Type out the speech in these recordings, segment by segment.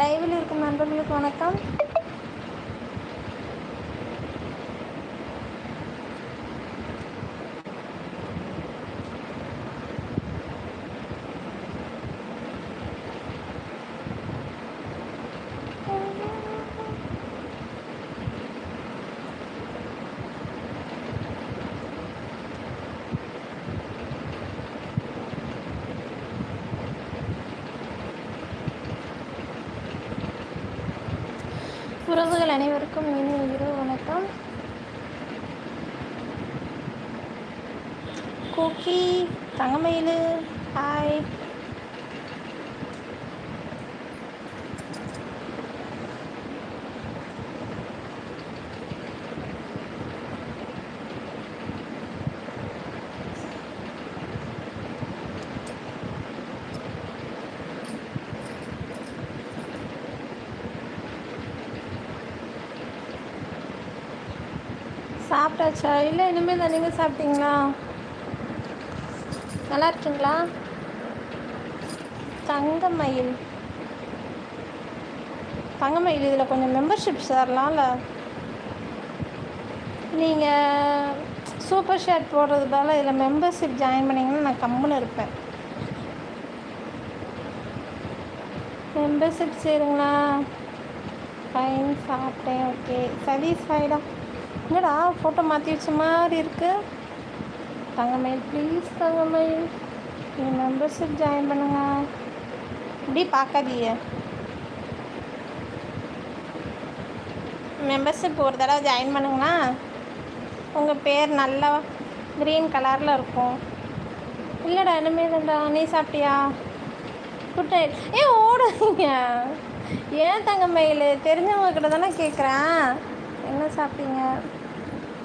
லைவில் இருக்கும் நண்பர்களுக்கு வணக்கம். அனைவருக்கும் இனிய இரவு வணக்கம். கோக்கி தங்கமயிலு ஹாய் சாப்பிட்டாச்சா இல்லை இனிமேல் தான் நீங்கள் சாப்பிட்டீங்களா? நல்லா இருக்கீங்களா? தங்கமயில். தங்கமயில் இதில் கொஞ்சம் மெம்பர்ஷிப் சேரலாம்ல? நீங்கள் சூப்பர் ஷேட் போடுறது பதில் இதில் மெம்பர்ஷிப் ஜாயின் பண்ணிங்கன்னா நான் கம்முன்னு இருப்பேன். மெம்பர்ஷிப் சேருங்களா? ஃபைன் சாப்பிட்டேன் ஓகே சாட்டிஸ்ஃபைடா என்னடா ஃபோட்டோ மாற்றி வச்ச மாதிரி இருக்குது தங்கமயில் ப்ளீஸ் தங்கமயில் நீங்கள் மெம்பர்ஷிப் ஜாயின் பண்ணுங்க. இப்படி பார்க்காதீங்க. மெம்பர்ஷிப் ஒரு தடவை ஜாயின் பண்ணுங்களா? உங்கள் பேர் நல்லா க்ரீன் கலரில் இருக்கும். இல்லைடா இனிமேல் இனிமேல்டா நீ சாப்பிட்டியா? குட் நைட் ஏ ஓடுங்க ஏன் தங்கமயில் தெரிஞ்சவங்க கிட்ட தானே கேட்குறேன் என்ன சாப்பிட்டீங்க?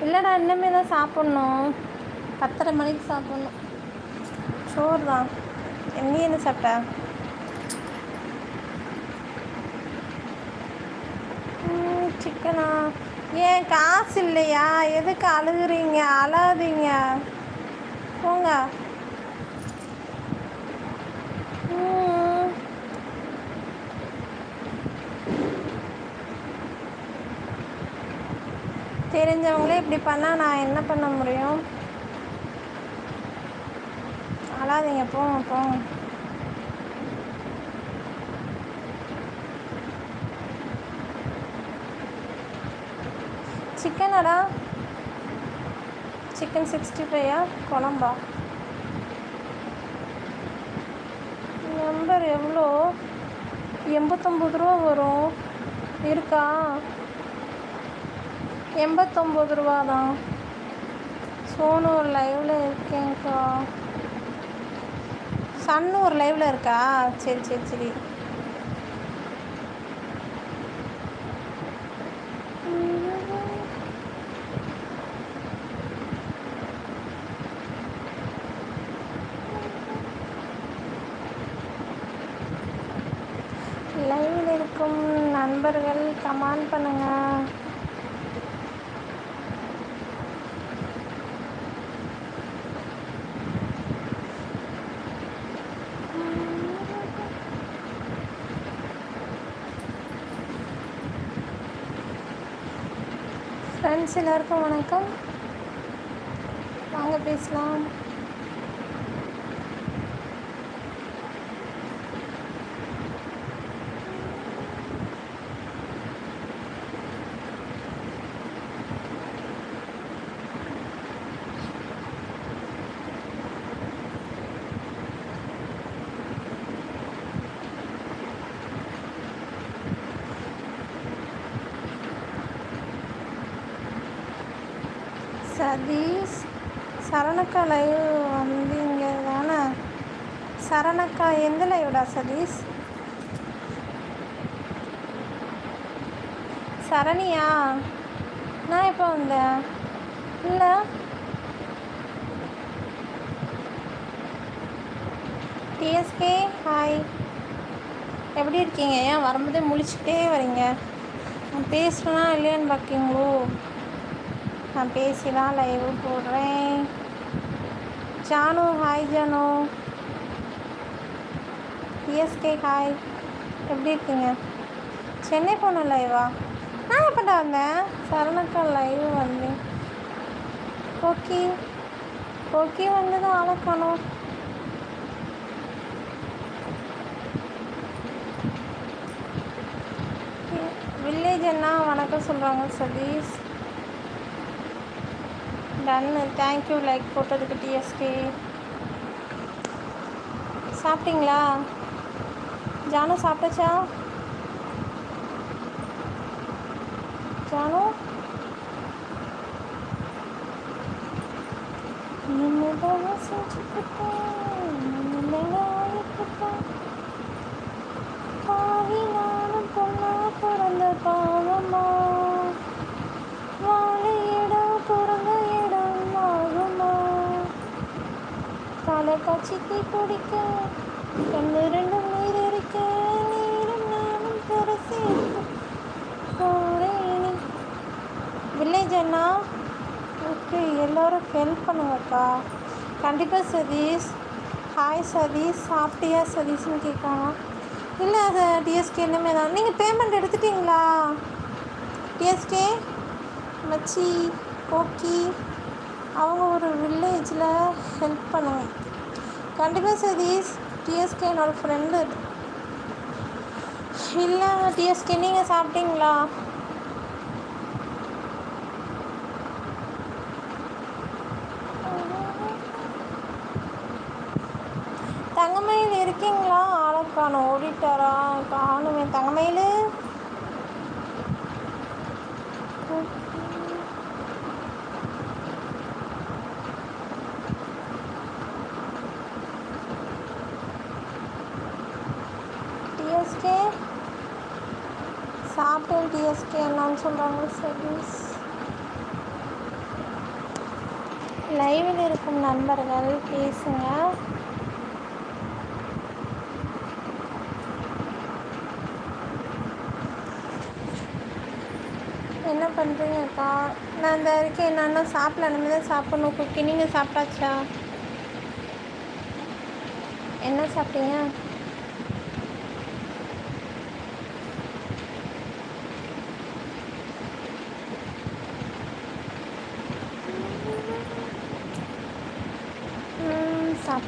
இல்லைடா இன்னுமே தான் சாப்பிட்ணும். பத்தரை மணிக்கு சாப்பிட்ணும். சோறு தான் நீ என்ன சாப்பிட்ட சிக்கனா? ஏன் காசு இல்லையா? எதுக்கு அழுகுறீங்க? அழாதீங்க. போங்க ம். தெரிஞ்சவங்களே இப்படி பண்ணால் நான் என்ன பண்ண முடியும்? அழாதீங்க போங்க போங்க. சிக்கனடா சிக்கன் சிக்ஸ்டி ஃபைவா குழம்பா? நம்பர் எவ்வளோ? எண்பத்தொம்பது ரூபா வரும். இருக்கா? எண்பத்தொம்பது ரூபா தான் சோனு ஒரு லைவில் இருக்கேங்க்கா சன்னு ஒரு லைவில் இருக்கா? சரி சரி சரி. லைவில் இருக்கும் நண்பர்கள் கமெண்ட் பண்ணுங்க. ஃப்ரெண்ட்ஸ் எல்லாருக்கும் வணக்கம். வாங்க பேசலாம் சதீஷ் சரணக்கா லைவ் இங்கே தானே சரணக்கா எந்த லைவ்டா சதீஷ்? சரணியா? நான் எப்போ வந்தேன்? இல்லை? TSK hi. எப்படி இருக்கீங்க? ஏன் வரும்போதே முழிச்சுக்கிட்டே வரீங்க? நான் பேசுகிறேனா இல்லையான்னு பார்க்கீங்களோ? நான் பேசி தான் லைவ் போடுறேன். Janu hi Janu. SK hi எப்படி இருக்கீங்க? சென்னை போன லைவா நான் எப்படா வந்தேன்? சரணக்கா லைவ் வந்தேன். ஓகே ஓகே வந்தது அளக்கணும் வில்லேஜ் என்ன வணக்கம் சொல்கிறாங்க சதீஷ். டன்னு தேங்க்யூ லைக் போட்டதுக்கு டிஎஸ்கே சாப்பிட்டீங்களா ஜானு சாப்பிட்டாச்சா ஜானு நின்னுதான் செஞ்சுக்கிட்டேன் நின்னுதான் பாவி நானும் பொண்ணா பிறந்த பாவமா வாழ இடம் பிறந்த இடம் ஆகுமா தலை காட்சிக்கு குடிக்க கண்ணு நீர் இருக்க நீரும் நானும் பெற போறேன் வில்லேஜ் அண்ணா ஓகே எல்லோரும் ஹெல்ப் பண்ணுங்கக்கா கண்டிப்பாக சதீஷ் ஹாய் சதீஷ் சாப்பிட்டியா சதீஷ்னு கேட்காங்க இல்லை அது டிஎஸ்கே இன்னுமே தான் நீங்கள் பேமெண்ட் எடுத்துட்டிங்களா டிஎஸ்கே மச்சி கோக்கி அவங்க ஒரு வில்லேஜில் ஹெல்ப் பண்ணுவேன் கண்டிப்பாக சதீஸ் டிஎஸ்கே என்னோடய ஃப்ரெண்டு இல்லை டிஎஸ்கே நீங்கள் சாப்பிட்டீங்களா? தங்கமயில் இருக்கீங்களா? ஆளை காணும். ஓடிட்டாரா? காணுமே தங்கமயில் டிஎஸ்கே சாப்பிட்டேன் டிஎஸ்கே சொல்கிறாங்க சர்வீஸ் லைவில் இருக்கும் நண்பர்கள் பேசுங்க. என்ன பண்ணுறீங்கக்கா நான் இந்த இருக்கேன் என்னன்னா சாப்பிடல நம்ம தான் சாப்பிடணும். குக்கி நீங்கள் சாப்பிட்டாச்சா? என்ன சாப்பிட்டீங்க?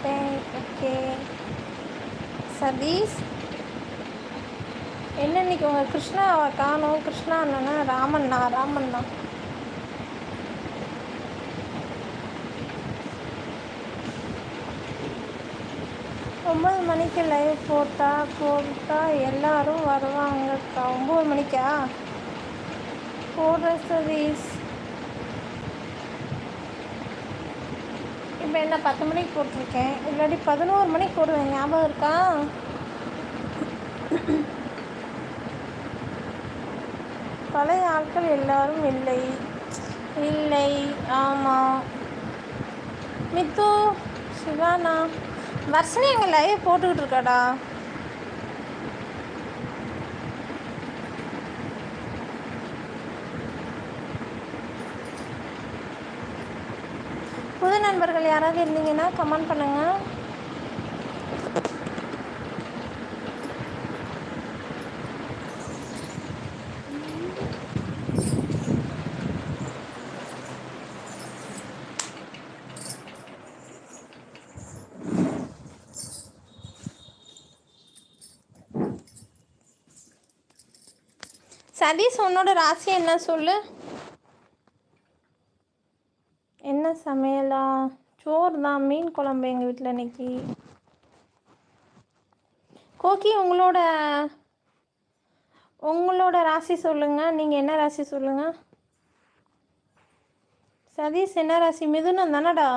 ம், ஓகே. சதீஷ்? என்ன இன்னைக்கு உங்கள் கிருஷ்ணாவை காணோம்? கிருஷ்ணா அண்ணனா? ராமண்ணா? ராமண்ணா? ஒம்பது மணிக்கு லைவ் போட்டால் போட்டால் எல்லாரும் வருவாங்கக்கா ஒம்பது மணிக்கா? போடுற சதீஷ். நான் பத்து மணிக்கு போட்டிருக்கேன். இல்லாட்டி பதினோரு மணிக்கு போடுவேன். ஞாபகம் இருக்கா? பழைய ஆட்கள் எல்லாரும் இல்லை. இல்லை. ஆமாம் மித்து சிவானா வர்ஷினி எங்கள் லைவ் போட்டுக்கிட்டு இருக்காடா? நண்பர்கள் யாராவது இருந்தீங்கன்னா கமெண்ட் பண்ணுங்கள் சதீஷ் உன்னோட ராசி என்ன? சொல்லு என்ன சமையலா? சோறு தான் மீன் குழம்பு எங்கள் வீட்டில் இன்னைக்கு. கோக்கி உங்களோட உங்களோட ராசி சொல்லுங்க. நீங்கள் என்ன ராசி சொல்லுங்க? சதீஷ் என்ன ராசி? மிதுனம் தானடா?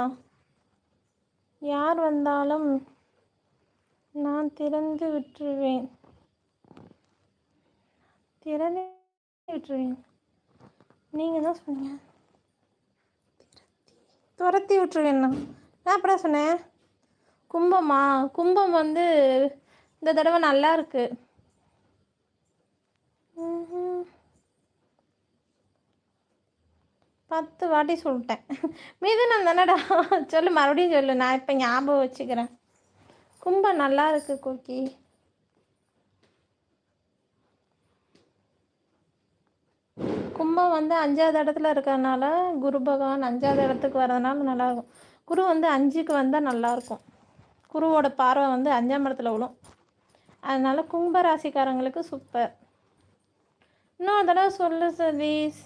யார் வந்தாலும் நான் திறந்து விட்டுருவேன். திறந்து விட்டுருவேன். நீங்கள் தான் சொன்னீங்க துரத்தி விட்டுருவேண்ணா நான் அப்படியே அப்புறம் சொன்னேன்? கும்பமா? கும்பம் வந்து இந்த தடவை நல்லா இருக்கு. பத்து வாட்டி சொல்லிட்டேன். மிதுனம் தானடா? சொல்லு மறுபடியும் சொல்லு. நான் இப்போ ஞாபகம் வச்சுக்கிறேன். கும்பம் நல்லா இருக்கு கோக்கி. கும்பம் வந்து அஞ்சாவது இடத்துல இருக்கிறதுனால குரு பகவான் அஞ்சாவது இடத்துக்கு வர்றதுனால நல்லாயிருக்கும் குரு வந்து அஞ்சுக்கு வந்தால் நல்லாயிருக்கும் குருவோட பார்வை வந்து அஞ்சாம் இடத்துல விழும் அதனால கும்ப ராசிக்காரங்களுக்கு சூப்பர் இன்னொரு தடவை சொல்லு சதீஷ்.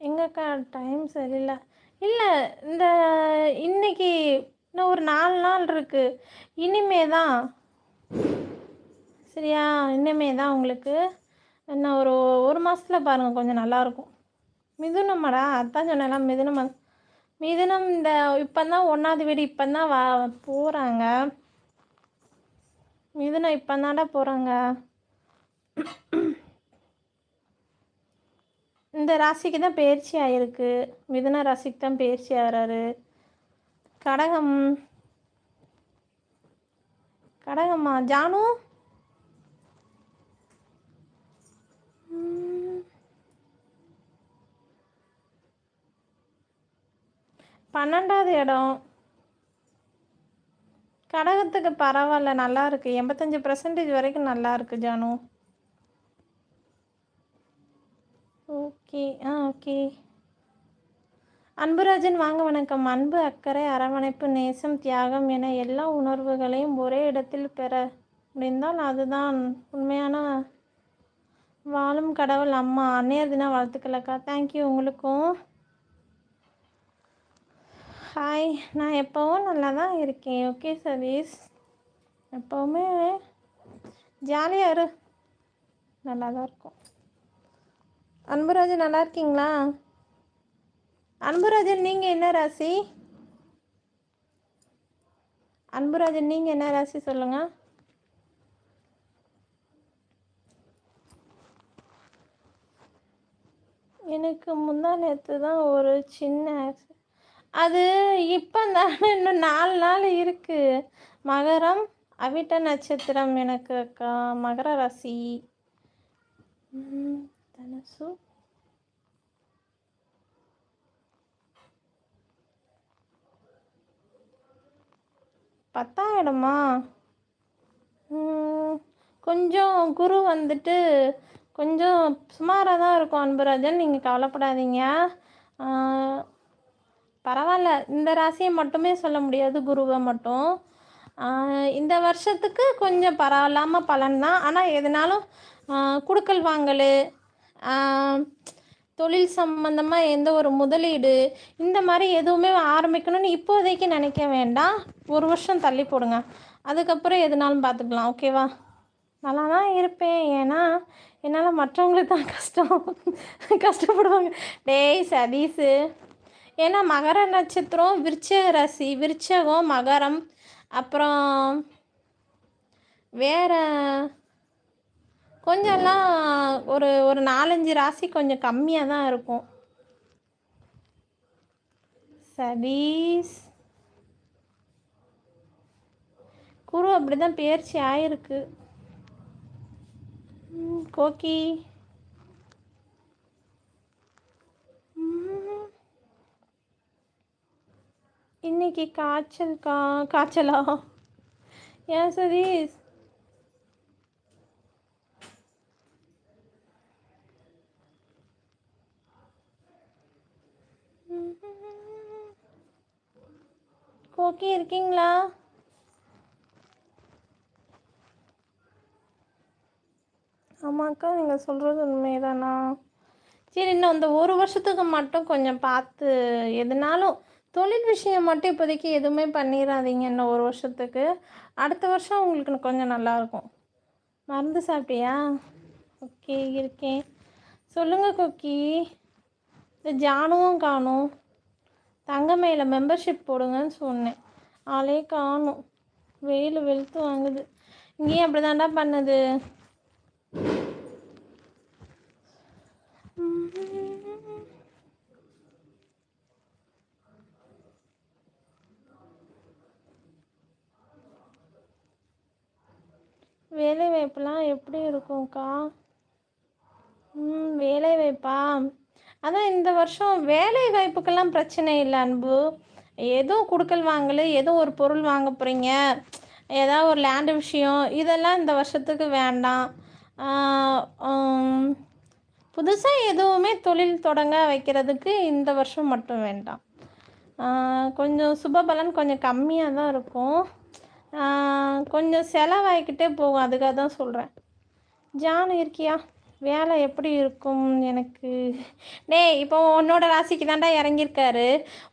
எங்கக்கா டைம் சரியில்லை. இல்லை இந்த இன்னைக்கு இன்னும் ஒரு நாலு நாள் இருக்குது இனிமே தான் சரியா? இன்னுமே தான் உங்களுக்கு இன்னும் ஒரு ஒரு மாதத்தில் பாருங்கள் கொஞ்சம் நல்லாயிருக்கும் மிதுனமாடா அதான் சொன்னலாம் மிதுனம் மிதுனம் இந்த இப்போ தான் ஒன்றாவது வீடு இப்போ தான் வா போகிறாங்க மிதுனம் இப்போ தான்டா போகிறாங்க இந்த ராசிக்கு தான் பயிற்சி ஆகிருக்கு மிதுன ராசிக்கு தான் பயிற்சி ஆகிறாரு. கடகம். கடகம்மா ஜானு? பன்னெண்டாவது இடம். கடகத்துக்கு பரவாயில்ல நல்லா இருக்கு. எண்பத்தஞ்சு பர்சன்டேஜ் வரைக்கும் நல்லா இருக்கு Janu. Okay ah okay. Anburajan வாங்க வணக்கம். அன்பு அக்கறை அரவணைப்பு நேசம் தியாகம் என எல்லா உணர்வுகளையும் ஒரே இடத்தில் பெற முடிந்தால் அதுதான் உண்மையான வாழும் கடவுள் அம்மா. அன்னையர் தின வாழ்த்துக்களக்கா தேங்க்யூ உங்களுக்கும். ஹாய் நான் எப்போவும் நல்லா தான் இருக்கேன். ஓகே சதீஷ் எப்போவுமே ஜாலியாக இரு. நல்லா தான் இருக்கும். அன்புராஜன் நல்லா இருக்கீங்களா? அன்புராஜன் நீங்கள் என்ன ராசி? அன்புராஜன் நீங்கள் என்ன ராசி சொல்லுங்கள் எனக்கு முந்தா நேற்று தான் ஒரு சின்ன. அது இப்போ தான் இன்னும் நாலு நாள் இருக்குது மகரம் அவிட்ட நட்சத்திரம் எனக்கு அக்கா. மகர ராசி. தனசு. தனுசு பத்தாயிரமா கொஞ்சம் குரு வந்துட்டு கொஞ்சம் சுமாராக தான் இருக்கும் அன்புராஜன் நீங்கள் கவலைப்படாதீங்க. பரவாயில்ல. இந்த ராசியை மட்டுமே சொல்ல முடியாது குருவை மட்டும். இந்த வருஷத்துக்கு கொஞ்சம் பரவாயில்லாமல் பலன் தான். ஆனால் எதுனாலும் குடுக்கல் வாங்கல் தொழில் சம்பந்தமாக எந்த ஒரு முதலீடு இந்த மாதிரி எதுவுமே ஆரம்பிக்கணும்னு இப்போதைக்கு நினைக்க வேண்டாம். ஒரு வருஷம் தள்ளி போடுங்க. அதுக்கப்புறம் எதுனாலும் பார்த்துக்கலாம். ஓகேவா? நல்லா தான் இருப்பேன். ஏன்னா என்னால் மற்றவங்களுக்கு தான் கஷ்டம். கஷ்டப்படுவாங்க. டேய் சதீஸு ஏன்னா மகர நட்சத்திரம் விருச்சக ராசி விருச்சகம் மகரம். அப்புறம் வேற கொஞ்சம்லாம் ஒரு ஒரு நாலஞ்சு ராசி கொஞ்சம் கம்மியாக தான் இருக்கும். சதீஸ் குரு அப்படி தான் பயிற்சி ஆயிருக்கு. ம், கோக்கி ம். இன்னைக்கு காய்ச்சல் கா காய்ச்சலா? ஏன் சதீஷ்? கோக்கி இருக்கீங்களா? ஆமாக்கா நீங்கள் சொல்கிறது உண்மைதானா சரி இன்னும் இந்த ஒரு வருஷத்துக்கு மட்டும் கொஞ்சம் பார்த்து எதுனாலும் தொழில் விஷயம் மட்டும் இப்போதைக்கு எதுவுமே பண்ணிடாதீங்க இன்னும் ஒரு வருஷத்துக்கு. அடுத்த வருஷம் உங்களுக்கு கொஞ்சம் நல்லாயிருக்கும் மருந்து சாப்பிட்டியா? ஓகே இருக்கேன். சொல்லுங்கள் கொக்கி. இந்த ஜானுவும் காணும். தங்கமையில் மெம்பர்ஷிப் போடுங்கன்னு சொன்னேன். ஆளே காணும். வெயில் வெளுத்து வாங்குது. இங்கேயும் அப்படி தாண்டா பண்ணுது. வேலை வாய்ப்புலாம் எப்படி இருக்கும்க்கா? ம் வேலை வாய்ப்பா அதான் இந்த வருஷம் வேலை வாய்ப்புக்கெல்லாம் பிரச்சனை இல்லை அன்பு. ஏதோ கொடுக்கல் வாங்கலை ஏதோ ஒரு பொருள் வாங்க போகிறீங்க ஏதாவது ஒரு லேண்டு விஷயம் இதெல்லாம் இந்த வருஷத்துக்கு வேண்டாம் புதுசாக எதுவுமே தொழில் தொடங்க வைக்கிறதுக்கு இந்த வருஷம் மட்டும் வேண்டாம் கொஞ்சம் சுபபலன் கொஞ்சம் கம்மியாக தான் இருக்கும். கொஞ்சம் செலவாகிக்கிட்டே போகும். அதுக்காக தான் சொல்கிறேன் ஜானு இருக்கியா? வேலை எப்படி இருக்கும் எனக்கு? டே இப்போ உன்னோட ராசிக்கு தாண்டா இறங்கியிருக்காரு.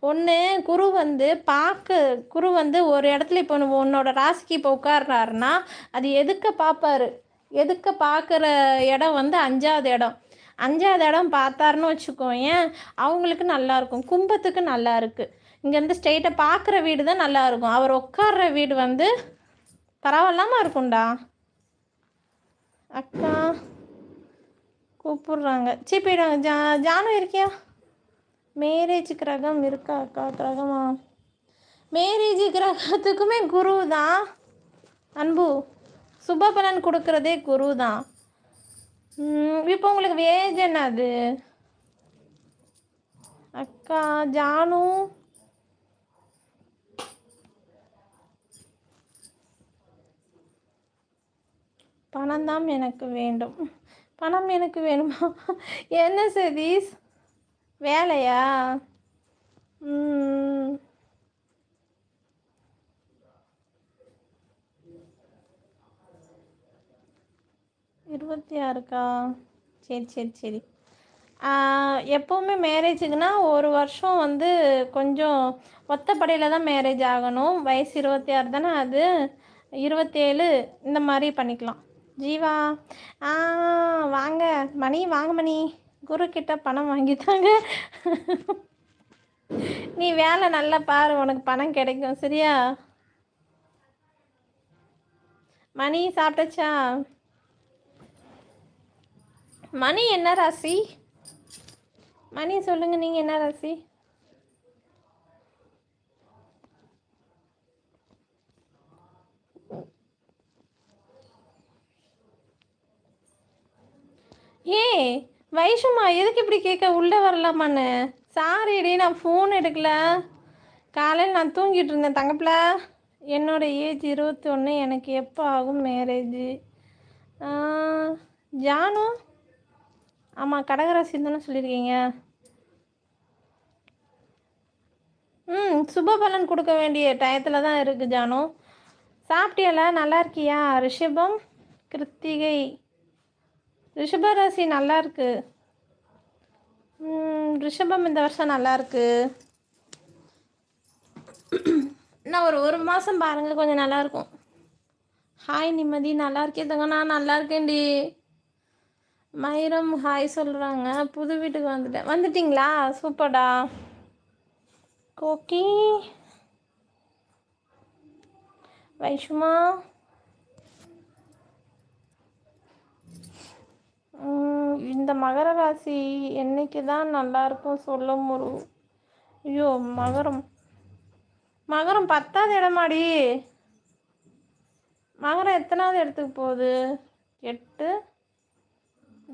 ஒன்று குரு வந்து பார்க்க குரு வந்து ஒரு இடத்துல இப்போ உன்னோட ராசிக்கு இப்போ உட்கார்றாருன்னா அது எதுக்க பார்ப்பாரு? எதுக்க பார்க்குற இடம் வந்து அஞ்சாவது இடம். அஞ்சாவது இடம் பார்த்தாருன்னு வச்சுக்கோயேன் அவங்களுக்கு நல்லாயிருக்கும் கும்பத்துக்கு நல்லா இருக்குது இங்கேருந்து ஸ்ட்ரெயிட்டாக பார்க்குற வீடு தான் நல்லா இருக்கும். அவர் உட்கார்ற வீடு வந்து பரவாயில்லாமல் இருக்கும்டா. அக்கா கூப்பிட்றாங்க. சரி போயிடுவாங்க ஜா ஜானும் இருக்கியா? மேரேஜ் கிரகம் இருக்கா அக்கா? கிரகமா? மேரேஜ் கிரகத்துக்குமே குரு தான். அன்பு. சுபபலன் கொடுக்குறதே குரு தான். இப்போ உங்களுக்கு வேஜ் என்னது? அக்கா ஜானு? பணம் தான் எனக்கு வேண்டும். பணம் எனக்கு வேணுமா? என்ன சதீஷ்? வேலையா? இருபத்தி ஆறுக்கா சரி சரி சரி. எப்போவுமே மேரேஜுக்குன்னா ஒரு வருஷம் வந்து கொஞ்சம் ஒத்தப்படையில் தான் மேரேஜ் ஆகணும். வயசு இருபத்தி ஆறு தானே அது? இருபத்தேழு இந்த மாதிரி பண்ணிக்கலாம். ஜீவா. ஆ வாங்க. மணி வாங்க மணி. குரு கிட்ட பணம் வாங்கித்தாங்க நீ வேலை நல்லா பாரு. உனக்கு பணம் கிடைக்கும். சரியா? மணி சாப்பிட்டச்சா? மணி என்ன ராசி? மணி சொல்லுங்க. நீங்க என்ன ராசி? ஏ வைஷமா எதுக்கு இப்படி கேட்க? உள்ளே வரலாமான்னு? சாரிடி நான் ஃபோன் எடுக்கல. காலையில் நான் தூங்கிட்டு இருந்தேன் தங்கப்பில் என்னோடய ஏஜ் இருபத்தி ஒன்று எனக்கு எப்போ ஆகும் மேரேஜ் ஜானு? ஆமாம் கடகராசி தானே சொல்லியிருக்கீங்க. ம் சுப பலன் கொடுக்க வேண்டிய டயத்தில் தான் இருக்குது ஜானு. சாப்பிட்டியல? நல்லா இருக்கியா? ரிஷபம் கிருத்திகை. ரிஷபராசி நல்லா இருக்கு. ரிஷபம் இந்த வருஷம் நல்லா இருக்கு. நான் ஒரு ஒரு மாதம் பாருங்கள் கொஞ்சம் நல்லாயிருக்கும் ஹாய் நிம்மதி நல்லா இருக்கேன் நான் நல்லா இருக்கேன்டி. மயிரம் ஹாய் சொல்கிறாங்க புது வீட்டுக்கு வந்துட்டேன். வந்துட்டிங்களா? சூப்பர்டா. கோக்கி வைஷ்மா. இந்த மகர ராசி என்னைக்கு தான் நல்லாயிருக்கும் சொல்ல முரு. ஐயோ மகரம். மகரம் பத்தாவது இடமாடி. மகரம் எத்தனாவது இடத்துக்கு போகுது? எட்டு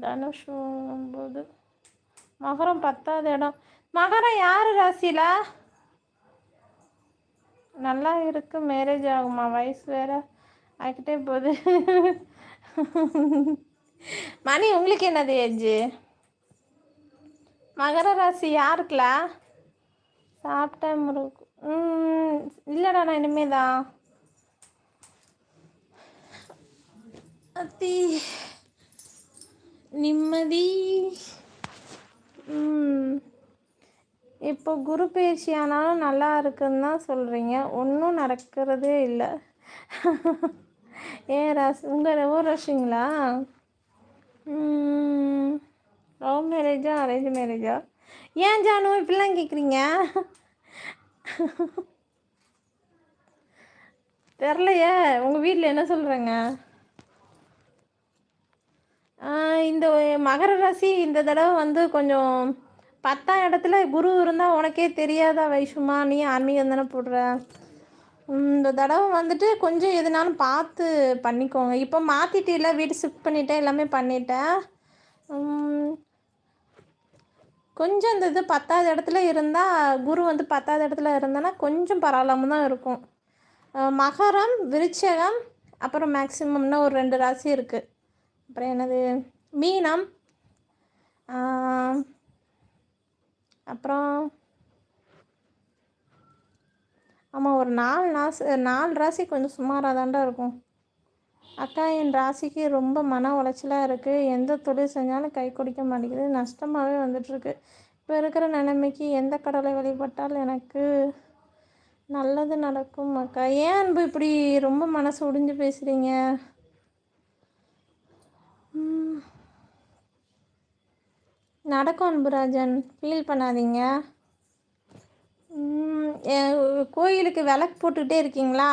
தனுஷ் ஒம்பது மகரம் பத்தாவது இடம். மகரம் யார் ராசியில்? நல்லா இருக்கு மேரேஜ் ஆகுமா? வயசு வேற ஆகிக்கிட்டே போகுது. மணி உங்களுக்கு என்னது ஏஜ் மகர ராசி யாருக்குலா? சாப்பிட்டேன் முருகு இல்லைடா நான் இனிமே தான் அத்தி நிம்மதி. இப்போ குரு பயிற்சி ஆனாலும் நல்லா இருக்குன்னு தான் சொல்கிறீங்க ஒன்றும் நடக்கிறதே இல்லை. ஏன் ராசி உங்கள் ரெவோ ராசிங்களா? லவ் மேரேஜா அரேஞ்ச் மேரேஜா ஏன் ஜானு இப்படிலாம் கேட்குறீங்க தெரிலையே உங்கள் வீட்டில் என்ன சொல்கிறாங்க இந்த மகர ராசி இந்த தடவை வந்து கொஞ்சம் பத்தாம் இடத்துல குரு இருந்தால் உனக்கே தெரியாதா வைஷுமா? நீ ஆன்மீகம் தானே போடுற? இந்த தடவை வந்துட்டு கொஞ்சம் எதுனாலும் பார்த்து பண்ணிக்கோங்க. இப்போ மாற்றிட்டில வீடு ஷிஃப்ட் பண்ணிட்டேன் எல்லாமே பண்ணிட்டேன். கொஞ்சம் இந்த இது பத்தாவது இடத்துல இருந்தால் குரு வந்து பத்தாவது இடத்துல இருந்தேன்னா கொஞ்சம் பரவாயில்லாமல் தான் இருக்கும். மகரம் விருச்சகம் அப்புறம் மேக்சிமம்னா ஒரு ரெண்டு ராசி இருக்குது அப்புறம் என்னது? மீனம். அப்புறம் ஆமாம் ஒரு நாலு நாசு நாலு ராசி கொஞ்சம் சுமாராக தாண்டா இருக்கும். அக்கா என் ராசிக்கு ரொம்ப மன உளைச்சலாக இருக்குது எந்த தொழில் செஞ்சாலும் கை குடிக்க மாட்டேங்குது. நஷ்டமாகவே வந்துட்டுருக்கு. இப்போ இருக்கிற நிலைமைக்கு எந்த கடலை வழிபட்டால் எனக்கு நல்லது நடக்கும் அக்கா? ஏன் அன்பு இப்படி ரொம்ப மனசு ஒடிஞ்சு பேசுகிறீங்க நடக்கும் அன்புராஜன் ஃபீல் பண்ணாதீங்க. கோயிலுக்கு விளக்கு போட்டுக்கிட்டே இருக்கீங்களா?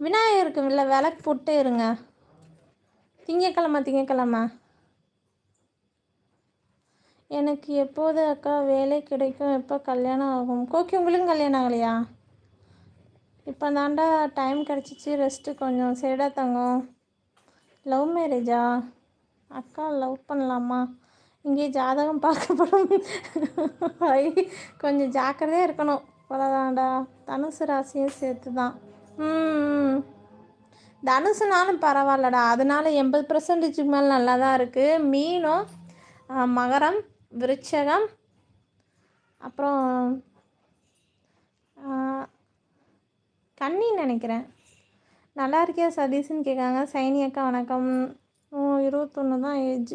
விநாயகருக்கு இல்லை விளக்கு போட்டே இருங்க. திங்கக்கிழமை திங்கக்கிழமை. எனக்கு எப்போது அக்கா வேலை கிடைக்கும் எப்போ கல்யாணம் ஆகும்? கோக்கி உங்களுக்கும் கல்யாணம் ஆகலையா? இப்போ தாண்டா டைம் கிடச்சிச்சு ரெஸ்ட்டு கொஞ்சம். சரிடா தங்கம். லவ் மேரேஜா அக்கா லவ் பண்ணலாமா? இங்கே ஜாதகம் பார்க்கப்படும். ஐ, கொஞ்சம் ஜாக்கிரதையாக இருக்கணும். அவ்வளோதான்டா தனுசு ராசியும் சேர்த்து தான் தனுசுனாலும் பரவாயில்லடா. அதனால எண்பது பர்சன்டேஜுக்கு மேலே நல்லா தான் இருக்குது மீனம் மகரம் விருச்சகம் அப்புறம் கண்ணி நினைக்கிறேன். நல்லா இருக்கியா சதீஷ்னு கேட்காங்க சைனி அக்கா வணக்கம். இருபத்தொன்று தான் ஏஜ்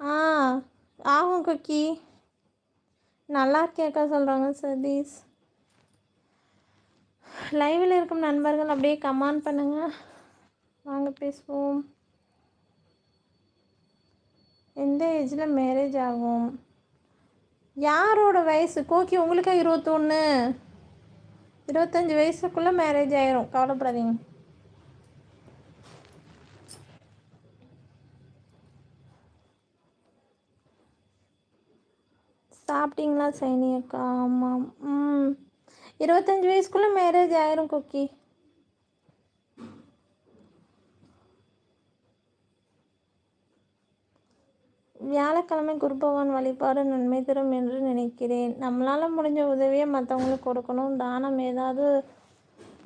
ஆ ஆகும் குக்கி. நல்லா இருக்கேக்கா சொல்கிறாங்க சதீஷ். லைவில் இருக்கும் நண்பர்கள் அப்படியே கமெண்ட் பண்ணுங்கள் வாங்க பேசுவோம். எந்த ஏஜில் மேரேஜ் ஆகும்? யாரோட வயசு? கோக்கி உங்களுக்கா இருபத்தொன்று இருபத்தஞ்சி வயசுக்குள்ளே மேரேஜ் ஆயிரும். கவலைப்படாதீங்க. சாப்பிட்டீங்களா சைனி அக்கா? ஆமாம் ம். இருபத்தஞ்சி வயசுக்குள்ளே மேரேஜ் ஆயிரும் குக்கி. வியாழக்கிழமை குரு பகவான் வழிபாடு நன்மை தரும் என்று நினைக்கிறேன். நம்மளால் முடிஞ்ச உதவியை மற்றவங்களுக்கு கொடுக்கணும். தானம் ஏதாவது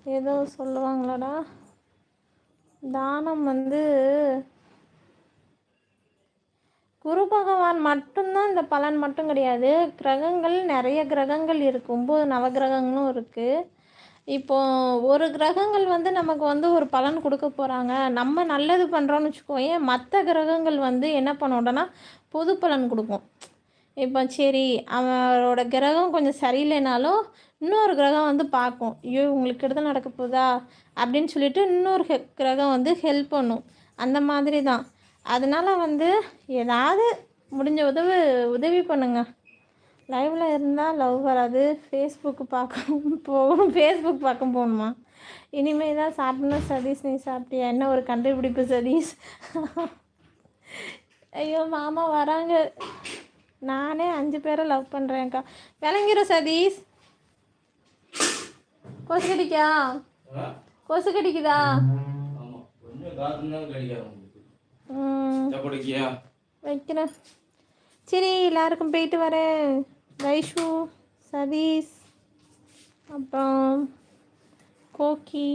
ஏதோ சொல்லுவாங்களாடா. தானம் வந்து குரு பகவான் மட்டும்தான் இந்த பலன் மட்டும் கிடையாது. கிரகங்கள் நிறைய கிரகங்கள் இருக்குது ஒம்பது நவகிரகங்களும் இருக்குது இப்போ ஒரு கிரகங்கள் வந்து நமக்கு வந்து ஒரு பலன் கொடுக்க போகிறாங்க நம்ம நல்லது பண்ணுறோன்னு வச்சுக்கோயேன் மற்ற கிரகங்கள் வந்து என்ன பண்ணோடனா பொது பலன் கொடுக்கும். இப்போ சரி அவரோட கிரகம் கொஞ்சம் சரியில்லைனாலும் இன்னொரு கிரகம் வந்து பார்க்கும். ஐயோ உங்களுக்கு எடுத்து நடக்க போதா? அப்படின்னு சொல்லிட்டு இன்னொரு கிரகம் வந்து ஹெல்ப் பண்ணும். அந்த மாதிரி தான் அதனால வந்து ஏதாவது முடிஞ்ச உதவி உதவி பண்ணுங்க. லைவில் இருந்தால் லவ் வராது. ஃபேஸ்புக்கு பார்க்க போகணும் ஃபேஸ்புக் பார்க்க போகணுமா? இனிமேல் தான் சாப்பிடணும். சதீஷ் நீ சாப்பிட்டியா? என்ன ஒரு கண்டுபிடிப்பு சதீஷ்? ஐயோ மாமா வராங்க. நானே அஞ்சு பேரை லவ் பண்ணுறேன்க்கா விளங்கிரும் சதீஷ். கொசு கடிக்கா? கொசு கடிக்குதா. வைக்கிறேன். சரி எல்லாருக்கும் போயிட்டு வரேன். வைஷு சதீஷ் அப்புறம் கோக்கி.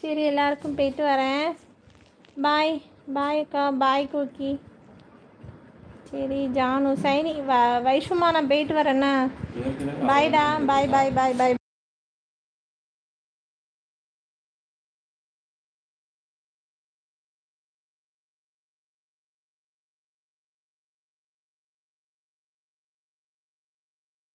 சரி எல்லாருக்கும் போயிட்டு வரேன். பாய் பாய் அக்கா பாய் கோக்கி. சரி ஜானு சைனி வ வைஷுமா நான் போயிட்டு ஏற்கனவே பாய்டா பாய் பாய் பாய் பாய்